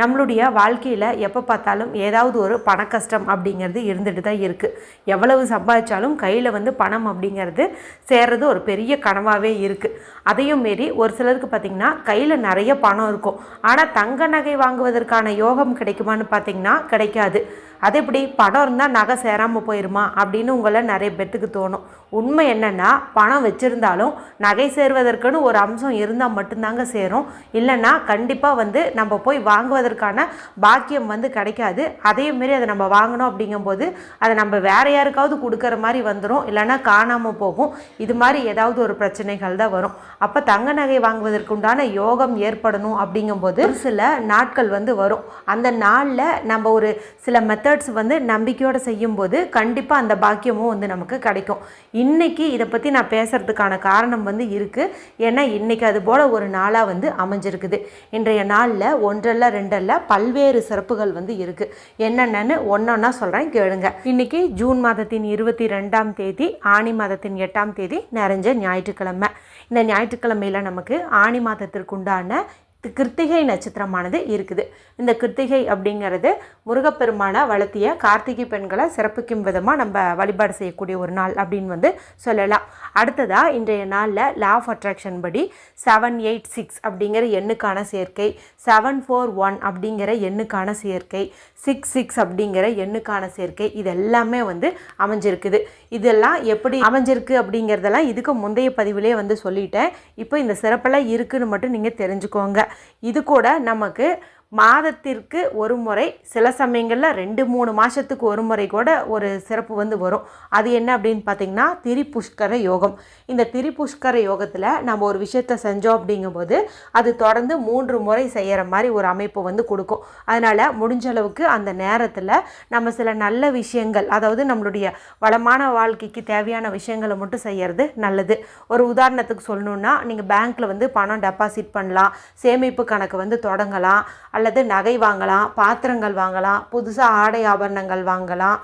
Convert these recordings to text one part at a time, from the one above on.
நம்மளுடைய வாழ்க்கையில் எப்போ பார்த்தாலும் ஏதாவது ஒரு பண கஷ்டம் அப்படிங்கிறது இருந்துட்டு தான் இருக்குது எவ்வளவு சம்பாதிச்சாலும் கையில் வந்து பணம் அப்படிங்கிறது சேர்றது ஒரு பெரிய கனவாகவே இருக்குது அதையும் மீறி ஒரு சிலருக்கு பார்த்திங்கன்னா கையில் நிறைய பணம் இருக்கும். ஆனால் தங்க நகை வாங்குவதற்கான யோகம் கிடைக்குமான்னு பார்த்திங்கன்னா கிடைக்காது. அது எப்படி? பணம் இருந்தால் நகை சேராமல் போயிருமா? அப்படின்னு உங்களை நிறைய பேர்த்துக்கு தோணும். உண்மை என்னென்னா பணம் வச்சுருந்தாலும் நகை சேர்வதற்குன்னு ஒரு அம்சம் இருந்தால் மட்டும்தாங்க சேரும். இல்லைன்னா கண்டிப்பாக வந்து நம்ம போய் வாங்குவதற்கு வாங்குவதற்கான பாக்கியம் வந்து கிடைக்காது. அதே மாரி அதை நம்ம வாங்கணும் அப்படிங்கும்போது அதை நம்ம வேற யாருக்காவது கொடுக்குற மாதிரி வந்துடும் இல்லைன்னா காணாமல் போகும். இது மாதிரி ஏதாவது ஒரு பிரச்சனைகள் தான் வரும். அப்போ தங்க நகை வாங்குவதற்கு உண்டான யோகம் ஏற்படணும் அப்படிங்கும்போது ஒரு சில நாட்கள் வந்து வரும். அந்த நாளில் நம்ம ஒரு சில மெத்தட்ஸ் வந்து நம்பிக்கையோடு செய்யும்போது கண்டிப்பாக அந்த பாக்கியமும் வந்து நமக்கு கிடைக்கும். இன்னைக்கு இதை பற்றி நான் பேசுகிறதுக்கான காரணம் வந்து இருக்குது ஏன்னா இன்னைக்கு அது போல் ஒரு நாளாக வந்து அமைஞ்சிருக்குது. இன்றைய நாளில் ஒன்றல்ல கேலண்டரில் பல்வேறு சிறப்புகள் வந்து இருக்குது என்னென்னு ஒன்றொன்னா சொல்கிறேன் கேளுங்க. இன்னைக்கு ஜூன் மாதத்தின் இருபத்தி ரெண்டாம் தேதி ஆணி மாதத்தின் எட்டாம் தேதி நிறைஞ்ச ஞாயிற்றுக்கிழமை. இந்த ஞாயிற்றுக்கிழமையில் நமக்கு ஆணி மாதத்திற்கு உண்டான கிருத்திகை நட்சத்திரமானது இருக்குது. இந்த கிருத்திகை அப்படிங்கிறது முருகப்பெருமானை வளர்த்திய கார்த்திகை பெண்களை சிறப்பிக்கும் விதமாக நம்ம வழிபாடு செய்யக்கூடிய ஒரு நாள் அப்படின்னு வந்து சொல்லலாம். அடுத்ததாக இன்றைய நாளில் லா ஆஃப் அட்ராக்ஷன் படி செவன் எயிட் சிக்ஸ் அப்படிங்கிற எண்ணுக்கான சேர்க்கை செவன் ஃபோர் ஒன் அப்படிங்கிற எண்ணுக்கான சேர்க்கை சிக்ஸ் சிக்ஸ் அப்படிங்கிற எண்ணுக்கான சேர்க்கை இது எல்லாமே வந்து அமைஞ்சிருக்குது. இதெல்லாம் எப்படி அமைஞ்சிருக்கு அப்படிங்கிறதெல்லாம் இதுக்கு முந்தைய பதிவிலே வந்து சொல்லிட்டேன். இப்போ இந்த சிறப்பெல்லாம் இருக்குதுன்னு மட்டும் நீங்கள் தெரிஞ்சுக்கோங்க. இது கூட நமக்கு மாதத்திற்கு ஒரு முறை சில சமயங்களில் ரெண்டு மூணு மாதத்துக்கு ஒரு முறை கூட ஒரு சிறப்பு வந்து வரும். அது என்ன அப்படின்னு பார்த்தீங்கன்னா திரிபுஷ்கர யோகம். இந்த திரிபுஷ்கர யோகத்தில் நம்ம ஒரு விஷயத்த செஞ்சோம் அப்படிங்கும்போது அது தொடர்ந்து மூன்று முறை செய்கிற மாதிரி ஒரு அமைப்பு வந்து கொடுக்கும். அதனால் முடிஞ்ச அளவுக்கு அந்த நேரத்தில் நம்ம சில நல்ல விஷயங்கள் அதாவது நம்மளுடைய வளமான வாழ்க்கைக்கு தேவையான விஷயங்களை மட்டும் செய்கிறது நல்லது. ஒரு உதாரணத்துக்கு சொல்லணுன்னா நீங்கள் பேங்க்கில் வந்து பணம் டெபாசிட் பண்ணலாம் சேமிப்பு கணக்கு வந்து தொடங்கலாம் அல்லது நகை வாங்கலாம் பாத்திரங்கள் வாங்கலாம் புதுசாக ஆடை ஆபரணங்கள் வாங்கலாம்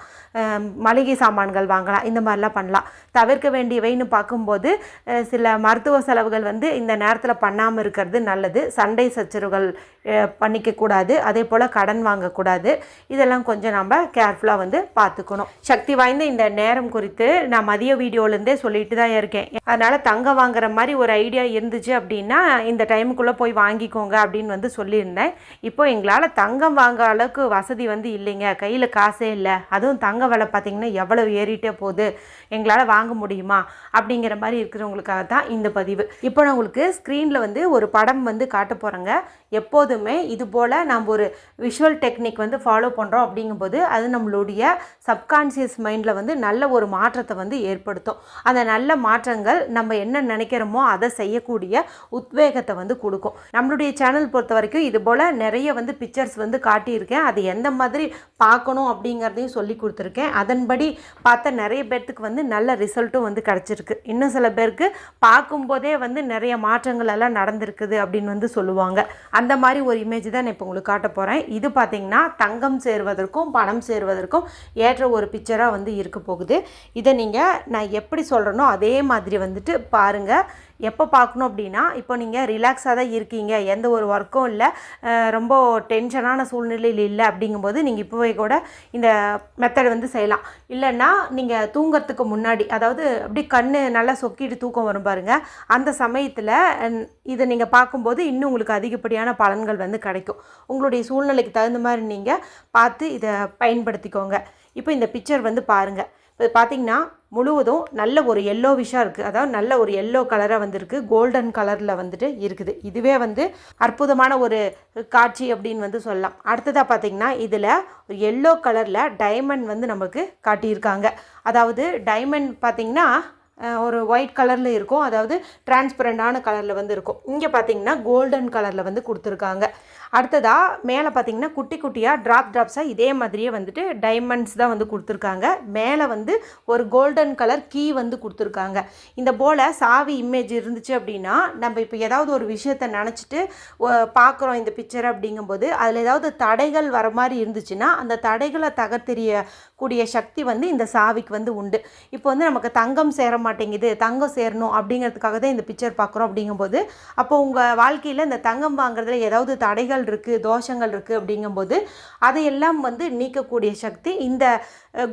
மளிகை சாமான்கள் வாங்கலாம் இந்த மாதிரிலாம் பண்ணலாம். தவிர்க்க வேண்டியவைன்னு பார்க்கும்போது சில மருத்துவ செலவுகள் வந்து இந்த நேரத்தில் பண்ணாமல் இருக்கிறது நல்லது. சண்டை சச்சரவுகள் பண்ணிக்கக்கூடாது. அதே போல் கடன் வாங்கக்கூடாது. இதெல்லாம் கொஞ்சம் நம்ம கேர்ஃபுல்லாக வந்து பார்த்துக்கணும். சக்தி வாய்ந்த இந்த நேரம் குறித்து நான் மதிய வீடியோலேருந்தே சொல்லிட்டு தான் இருக்கேன். அதனால் தங்கம் வாங்குற மாதிரி ஒரு ஐடியா இருந்துச்சு அப்படின்னா இந்த டைமுக்குள்ளே போய் வாங்கிக்கோங்க அப்படின்னு வந்து சொல்லியிருந்தேன். இப்போ எங்களால் தங்கம் வாங்க அளவுக்கு வசதி வந்து இல்லைங்க. கையில் காசே இல்லை. அதுவும் தங்க விலை பார்த்தீங்கன்னா எவ்வளவு ஏறிட்டே போகுது. எங்களால் வாங்க முடியுமா? அப்படிங்கிற மாதிரி இருக்கிறவங்களுக்காக தான் இந்த பதிவு. இப்போ நான் உங்களுக்கு ஸ்க்ரீனில் வந்து ஒரு படம் வந்து காட்ட போகிறேங்க எப்போதுமே இது போல் நம்ம ஒரு விஷுவல் டெக்னிக் வந்து ஃபாலோ பண்ணுறோம் அப்படிங்கும்போது அது நம்மளுடைய சப்கான்சியஸ் மைண்டில் வந்து நல்ல ஒரு மாற்றத்தை வந்து ஏற்படுத்தும். அந்த நல்ல மாற்றங்கள் நம்ம என்ன நினைக்கிறோமோ அதை செய்யக்கூடிய உத்வேகத்தை வந்து கொடுக்கும். நம்மளுடைய சேனல் பொறுத்த வரைக்கும் இது போல் நிறைய நிறைய வந்து பிக்சர்ஸ் வந்து காட்டியிருக்கேன். அது எந்த மாதிரி பார்க்கணும் அப்படிங்கிறதையும் சொல்லி கொடுத்துருக்கேன். அதன்படி பார்த்த நிறைய பேர்த்துக்கு வந்து நல்ல ரிசல்ட்டும் வந்து கிடச்சிருக்கு. இன்னும் சில பேருக்கு பார்க்கும்போதே வந்து நிறைய மாற்றங்கள் எல்லாம் நடந்திருக்குது அப்படின்னு வந்து சொல்லுவாங்க. அந்த மாதிரி ஒரு இமேஜ் தான் நான் இப்போ உங்களுக்கு காட்ட போகிறேன் இது பார்த்தீங்கன்னா தங்கம் சேர்வதற்கும் பணம் சேர்வதற்கும் ஏற்ற ஒரு பிக்சராக வந்து இருக்க போகுது. இதை நீங்கள் நான் எப்படி சொல்கிறேனோ அதே மாதிரி வந்துட்டு பாருங்கள் எப்போ பார்க்கணும் அப்படின்னா இப்போ நீங்கள் ரிலாக்ஸாக தான் இருக்கீங்க. எந்த ஒரு ஒர்க்கும் இல்லை. ரொம்ப டென்ஷனான சூழ்நிலையில் இல்லை அப்படிங்கும்போது நீங்கள் இப்போவே கூட இந்த மெத்தட் வந்து செய்யலாம். இல்லைன்னா நீங்கள் தூங்கிறதுக்கு முன்னாடி அதாவது அப்படி கண் நல்லா சொக்கிட்டு தூக்கம் வரும் பாருங்கள் அந்த சமயத்தில் இதை நீங்கள் பார்க்கும்போது இன்னும் உங்களுக்கு அதிகப்படியான பலன்கள் வந்து கிடைக்கும். உங்களுடைய சூழ்நிலைக்கு தகுந்த மாதிரி நீங்கள் பார்த்து இதை பயன்படுத்திக்கோங்க. இப்போ இந்த பிக்சர் வந்து பாருங்கள் இப்போ பார்த்தீங்கன்னா முழுவதும் நல்ல ஒரு எல்லோ விஷாக இருக்குது அதாவது நல்ல ஒரு எல்லோ கலராக வந்திருக்கு. கோல்டன் கலரில் வந்துட்டு இருக்குது. இதுவே வந்து அற்புதமான ஒரு காட்சி அப்படின்னு வந்து சொல்லலாம். அடுத்ததாக பார்த்தீங்கன்னா இதில் எல்லோ கலரில் டைமண்ட் வந்து நமக்கு காட்டியிருக்காங்க. அதாவது டைமண்ட் பார்த்தீங்கன்னா ஒரு ஒயிட் கலரில் இருக்கும். அதாவது டிரான்ஸ்பரண்டான கலரில் வந்து இருக்கும். இங்கே பார்த்தீங்கன்னா கோல்டன் கலரில் வந்து கொடுத்துருக்காங்க. அடுத்ததாக மேலே பார்த்தீங்கன்னா குட்டி குட்டியாக ட்ராப் ட்ராப்ஸாக இதே மாதிரியே வந்துட்டு டைமண்ட்ஸ் தான் வந்து கொடுத்துருக்காங்க. மேலே வந்து ஒரு கோல்டன் கலர் கீ வந்து கொடுத்துருக்காங்க. இந்த போல் சாவி இமேஜ் இருந்துச்சு அப்படின்னா நம்ம இப்போ ஏதாவது ஒரு விஷயத்தை நினச்சிட்டு பார்க்குறோம் இந்த பிக்சர் அப்படிங்கும்போது அதில் ஏதாவது தடைகள் வர மாதிரி இருந்துச்சுன்னா அந்த தடைகளை தகர்த்தெறியக்கூடிய சக்தி வந்து இந்த சாவிக்கு வந்து உண்டு. இப்போ வந்து நமக்கு தங்கம் சேர மாட்டேங்குது தங்கம் சேரணும் அப்படிங்கிறதுக்காக தான் இந்த பிக்சர் பார்க்குறோம் அப்படிங்கும்போது அப்போ உங்கள் வாழ்க்கையில் இந்த தங்கம் வாங்குறதுல ஏதாவது தடைகள் இருக்குது தோஷங்கள் இருக்குது அப்படிங்கும்போது அதையெல்லாம் வந்து நீக்கக்கூடிய சக்தி இந்த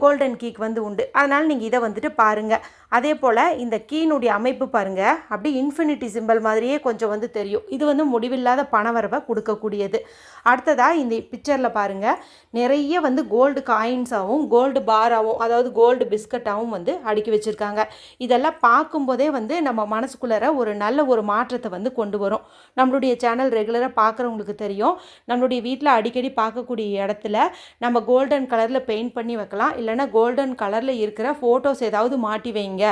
கோல்டன் கீக் வந்து உண்டு. அதனால் நீங்கள் இதை வந்துட்டு பாருங்கள் அதே போல் இந்த கீனுடைய அமைப்பு பாருங்கள் அப்படியே இன்ஃபினிட்டி சிம்பிள் மாதிரியே கொஞ்சம் வந்து தெரியும். இது வந்து முடிவில்லாத பணவரவை கொடுக்கக்கூடியது. அடுத்ததாக இந்த பிக்சரில் பாருங்கள் நிறைய வந்து கோல்டு காயின்ஸாகவும் கோல்டு பாராகவும் அதாவது கோல்டு பிஸ்கட்டாகவும் வந்து அடுக்கி வச்சுருக்காங்க. இதெல்லாம் பார்க்கும்போதே வந்து நம்ம மனசுக்குள்ளார ஒரு நல்ல ஒரு மாற்றத்தை வந்து கொண்டு வரும். நம்மளுடைய சேனல் ரெகுலராக பார்க்குறவங்களுக்கு தெரியும். நம்மளுடைய வீட்டில் அடிக்கடி பார்க்கக்கூடிய இடத்துல நம்ம கோல்டன் கலரில் பெயிண்ட் பண்ணி வைக்கலாம். இல்லைன்னா கோல்டன் கலரில் இருக்கிற ஃபோட்டோஸ் ஏதாவது மாட்டி வைங்க.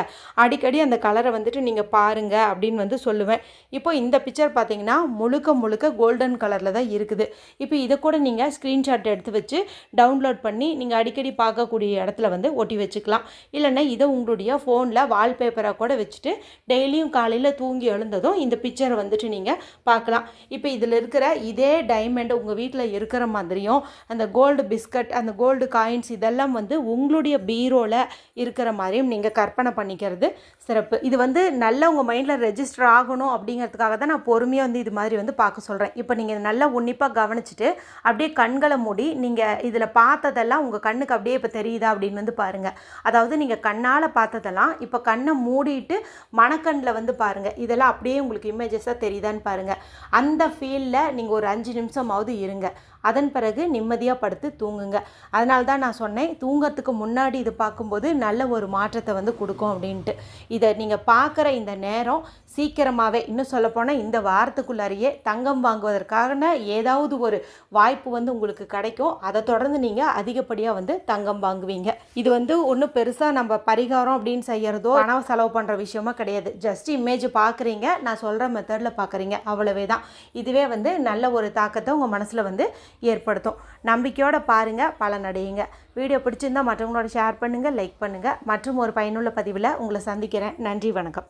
அடிக்கடி அந்த கலரை வந்துட்டு நீங்கள் பாருங்கள் அப்படின்னு வந்து சொல்லுவேன். இப்போ இந்த பிக்சர் பார்த்தீங்கன்னா முழுக்க முழுக்க கோல்டன் கலரில் தான் இருக்குது. இப்போ இதை கூட நீங்கள் ஸ்க்ரீன்ஷாட் எடுத்து வச்சு டவுன்லோட் பண்ணி நீங்கள் அடிக்கடி பார்க்கக்கூடிய இடத்துல வந்து ஒட்டி வச்சுக்கலாம். இல்லைன்னா இதை உங்களுடைய ஃபோனில் வால்பேப்பராக கூட வச்சுட்டு டெய்லியும் காலையில் தூங்கி எழுந்ததும் இந்த பிக்சரை வந்துட்டு நீங்கள் பார்க்கலாம் இப்போ இதில் இருக்கிற இதே டைமண்ட் உங்கள் வீட்டில் இருக்கிற மாதிரியும் அந்த கோல்டு பிஸ்கட் அந்த கோல்டு காயின்ஸ் இதெல்லாம் வந்து உங்களுடைய பீரோவில் இருக்கிற மாதிரியும் நீங்கள் கற்பனை பண்ணிக்கிறது. சிறப்பு. இது வந்து நல்ல உங்கள் மைண்டில் ரெஜிஸ்டர் ஆகணும் அப்படிங்கிறதுக்காக தான் நான் பொறுமையாக வந்து இது மாதிரி வந்து பார்க்க சொல்கிறேன் இப்போ நீங்கள் நல்லா உன்னிப்பாக கவனிச்சுட்டு அப்படியே கண்களை மூடி நீங்கள் இதில் பார்த்ததெல்லாம் உங்கள் கண்ணுக்கு அப்படியே இப்போ தெரியுதா அப்படின்னு வந்து பாருங்கள் அதாவது நீங்கள் கண்ணால் பார்த்ததெல்லாம் இப்போ கண்ணை மூடிட்டு மனக்கண்ணில் வந்து பாருங்கள் இதெல்லாம் அப்படியே உங்களுக்கு இமேஜஸாக தெரியுதான்னு பாருங்கள் அந்த ஃபீலில் நீங்கள் ஒரு அஞ்சு நிமிஷமாவது இருங்க. அதன் பிறகு நிம்மதியாக படுத்து தூங்குங்க. அதனால தான் நான் சொன்னேன் தூங்கறதுக்கு முன்னாடி இது பார்க்கும்போது நல்ல ஒரு மாற்றத்தை வந்து கொடுக்கும் அப்படின்ட்டு. இதை நீங்கள் பார்க்குற இந்த நேரம் சீக்கிரமாகவே இன்னும் சொல்லப்போனால் இந்த வாரத்துக்குள்ளாரியே தங்கம் வாங்குவதற்கான ஏதாவது ஒரு வாய்ப்பு வந்து உங்களுக்கு கிடைக்கும். அதை தொடர்ந்து நீங்கள் அதிகப்படியாக வந்து தங்கம் வாங்குவீங்க. இது வந்து ஒன்றும் பெருசாக நம்ம பரிகாரம் அப்படின்னு செய்கிறதோ பணம் செலவு பண்ணுற விஷயமா கிடையாது. ஜஸ்ட் இமேஜ் பார்க்குறீங்க நான் சொல்கிற மெத்தடில் பார்க்குறீங்க அவ்வளவே தான் இதுவே வந்து நல்ல ஒரு தாக்கத்தை உங்கள் மனசில் வந்து ஏற்படுத்தும். நம்பிக்கையோடு பாருங்கள் பலனடையுங்க வீடியோ பிடிச்சிருந்தால் மற்றவங்களோட ஷேர் பண்ணுங்கள் லைக் பண்ணுங்கள் மற்றும் ஒரு பயனுள்ள பதிவில் உங்களை சந்திக்கிறேன். நன்றி வணக்கம்.